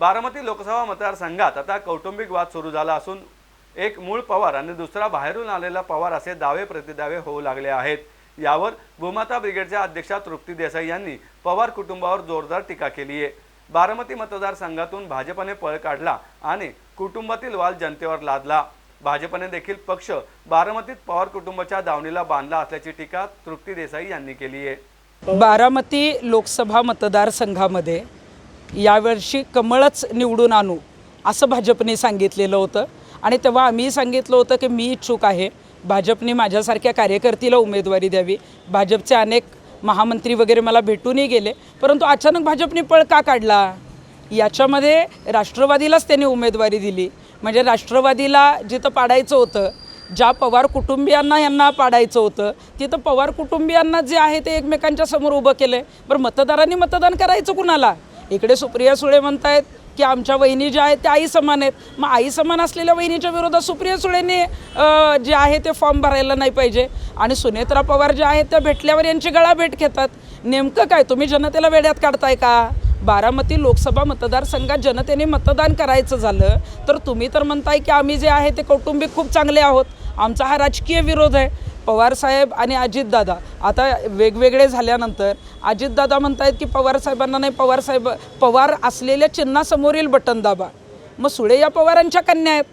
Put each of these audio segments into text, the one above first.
बारामती लोकसभा मतदारसंघात आता कौटुंबिक वाद सुरू झाला असून एक मूळ पवार आणि दुसरा बाहेरून आलेला पवार असे दावे प्रतिदावे होऊ लागले आहेत. यावर भूमाता ब्रिगेडच्या अध्यक्षा तृप्ती देसाई यांनी पवार कुटुंबावर जोरदार टीका केली आहे. बारामती मतदारसंघातून भाजपने पळ काढला आणि कुटुंबातील वाद जनतेवर लादला. भाजपने देखील पक्ष बारामतीत पवार कुटुंबाच्या दावणीला बांधला असल्याची टीका तृप्ती देसाई यांनी केली आहे. बारामती लोकसभा मतदारसंघामध्ये यावर्षी कमळच निवडून आणू असं भाजपने सांगितलेलं होतं. आणि तेव्हा आम्ही सांगितलं होतं की मी इच्छुक आहे. भाजपने माझ्यासारख्या कार्यकर्तीला उमेदवारी द्यावी. भाजपचे अनेक महामंत्री वगैरे मला भेटूनही गेले. परंतु अचानक भाजपने पळ का काढला? याच्यामध्ये राष्ट्रवादीलाच त्यांनी उमेदवारी दिली. म्हणजे राष्ट्रवादीला जिथं पाडायचं होतं ज्या पवार कुटुंबियांना यांना पाडायचं होतं तिथं पवार कुटुंबियांना जे आहे ते एकमेकांच्या समोर उभं केलं आहे बरं मतदारांनी मतदान करायचं कुणाला? इकडे सुप्रिया सुळे म्हणतायत की आमच्या वहिनी ज्या आहेत त्या आई समान आहेत. मग आई समान असलेल्या वहिनीच्या विरोधात सुप्रिया सुळेंनी जे आहे ते फॉर्म भरायला नाही पाहिजे. आणि सुनेत्रा पवार ज्या आहेत त्या भेटल्यावर यांची गळा भेट घेतात. नेमकं काय तुम्ही जनतेला वेड्यात काढताय का? बारामती लोकसभा मतदारसंघात जनतेने मतदान करायचं झालं तर तुम्ही तर म्हणताय की आम्ही जे आहे ते कौटुंबिक खूप चांगले आहोत. आमचा हा राजकीय विरोध आहे. पवारसाहेब आणि अजितदादा. आता वेगवेगळे झाल्यानंतर अजितदादा म्हणतायत की पवारसाहेबांना नाही पवारसाहेब पवार असलेल्या चिन्हासमोरील बटन दाबा. मग सुळे या पवारांच्या कन्या आहेत.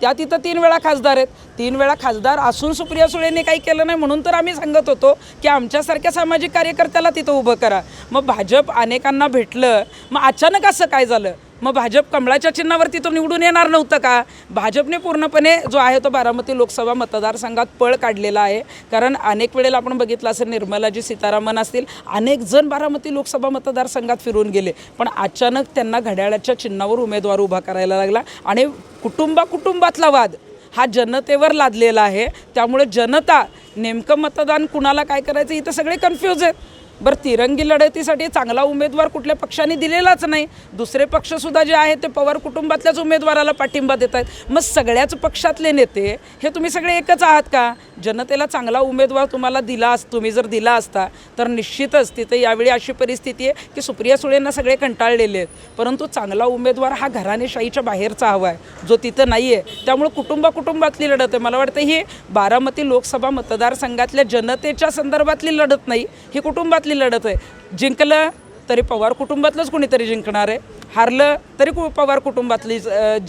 त्या तिथं तीन वेळा खासदार आहेत. तीन वेळा खासदार असून सुप्रिया सुळेने काही केलं नाही म्हणून तर आम्ही सांगत होतो की आमच्यासारख्या सामाजिक कार्यकर्त्याला तिथं उभं करा. मग भाजप अनेकांना भेटलं. मग अचानक असं काय झालं? मग भाजप कमळाच्या चिन्हावरती तो निवडून येणार नव्हतं का? भाजपने पूर्णपणे जो आहे तो बारामती लोकसभा मतदारसंघात पळ काढलेला आहे. कारण अनेक वेळेला आपण बघितलं असेल निर्मलाजी सीतारामन असतील अनेक जण बारामती लोकसभा मतदारसंघात फिरून गेले. पण अचानक त्यांना घड्याळाच्या चिन्हावर उमेदवार उभा करायला लागला आणि कुटुंबा कुटुंबातला वाद हा जनतेवर लादलेला आहे. त्यामुळे जनता नेमकं मतदान कुणाला काय करायचं इथं सगळे कन्फ्यूज आहेत. बरं तिरंगी लढतीसाठी चांगला उमेदवार कुठल्या पक्षाने दिलेलाच नाही. दुसरे पक्षसुद्धा जे आहेत ते पवार कुटुंबातल्याच उमेदवाराला पाठिंबा देत आहेत. मग सगळ्याच पक्षातले नेते हे तुम्ही सगळे एकच आहात का? जनतेला चांगला उमेदवार तुम्हाला दिला अस तुम्ही जर दिला असता तर निश्चितच तिथे यावेळी अशी परिस्थिती आहे की सुप्रिया सुळेंना सगळे कंटाळलेले आहेत. परंतु चांगला उमेदवार हा घराणेशाहीच्या बाहेरचा हवा आहे. जो तिथं नाही आहे त्यामुळे कुटुंबा कुटुंबातली लढत आहे. मला वाटतं ही बारामती लोकसभा मतदारसंघातल्या जनतेच्या संदर्भातली लढत नाही ही कुटुंबातली लढत आहे. जिंकलं तरी पवार कुटुंबातलंच कोणीतरी जिंकणार आहे. हारलं तरी कु पवार कुटुंबातली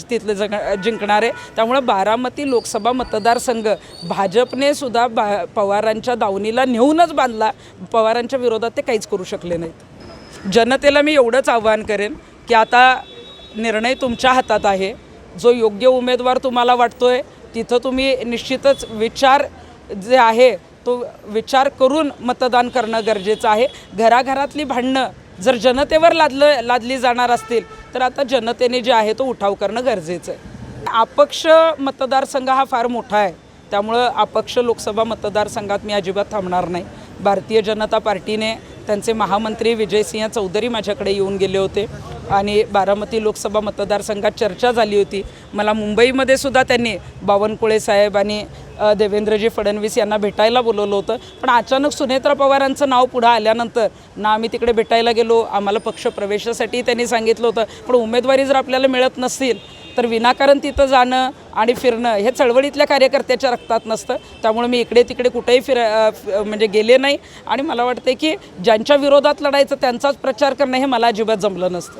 तिथलं जग जिंकणार आहे. त्यामुळं बारामती लोकसभा मतदारसंघ भाजपने सुद्धा बा पवारांच्या दावणीला नेऊनच बांधला. पवारांच्या विरोधात ते काहीच करू शकले नाहीत. जनतेला मी एवढंच आव्हान करेन की आता निर्णय तुमच्या हातात आहे. जो योग्य उमेदवार तुम्हाला वाटतो आहे तिथं तुम्ही निश्चितच विचार जे आहे तो विचार करून मतदान करणं गरजेचं आहे. घराघरातली भांडणं जर जनतेवर लादलं लादली जाणार असतील तर आता जनतेने जे आहे तो उठाव करणं गरजेचं आहे. अपक्ष मतदारसंघ हा फार मोठा आहे. त्यामुळं अपक्ष लोकसभा मतदारसंघात मी अजिबात थांबणार नाही. भारतीय जनता पार्टीने त्यांचे महामंत्री विजयसिंह चौधरी माझ्याकडे येऊन गेले होते आणि बारामती लोकसभा मतदारसंघात चर्चा झाली होती. मला मुंबईमध्ये सुद्धा त्यांनी बावनकुळे साहेब आणि देवेंद्रजी फडणवीस यांना भेटायला बोलवलं होतं. पण अचानक सुनेत्रा पवारांचं नाव पुढं आल्यानंतर ना आम्ही तिकडे भेटायला गेलो आम्हाला पक्षप्रवेशासाठी त्यांनी सांगितलं होतं. पण उमेदवारी जर आपल्याला मिळत नसतील तर विनाकारण तिथं जाणं आणि फिरणं हे चळवळीतल्या कार्यकर्त्याच्या रक्तात नसतं. त्यामुळे मी इकडे तिकडे कुठेही फिर म्हणजे गेले नाही. आणि मला वाटते की ज्यांच्या विरोधात लढायचं त्यांचाच प्रचार करणं हे मला अजिबात जमलं नसतं.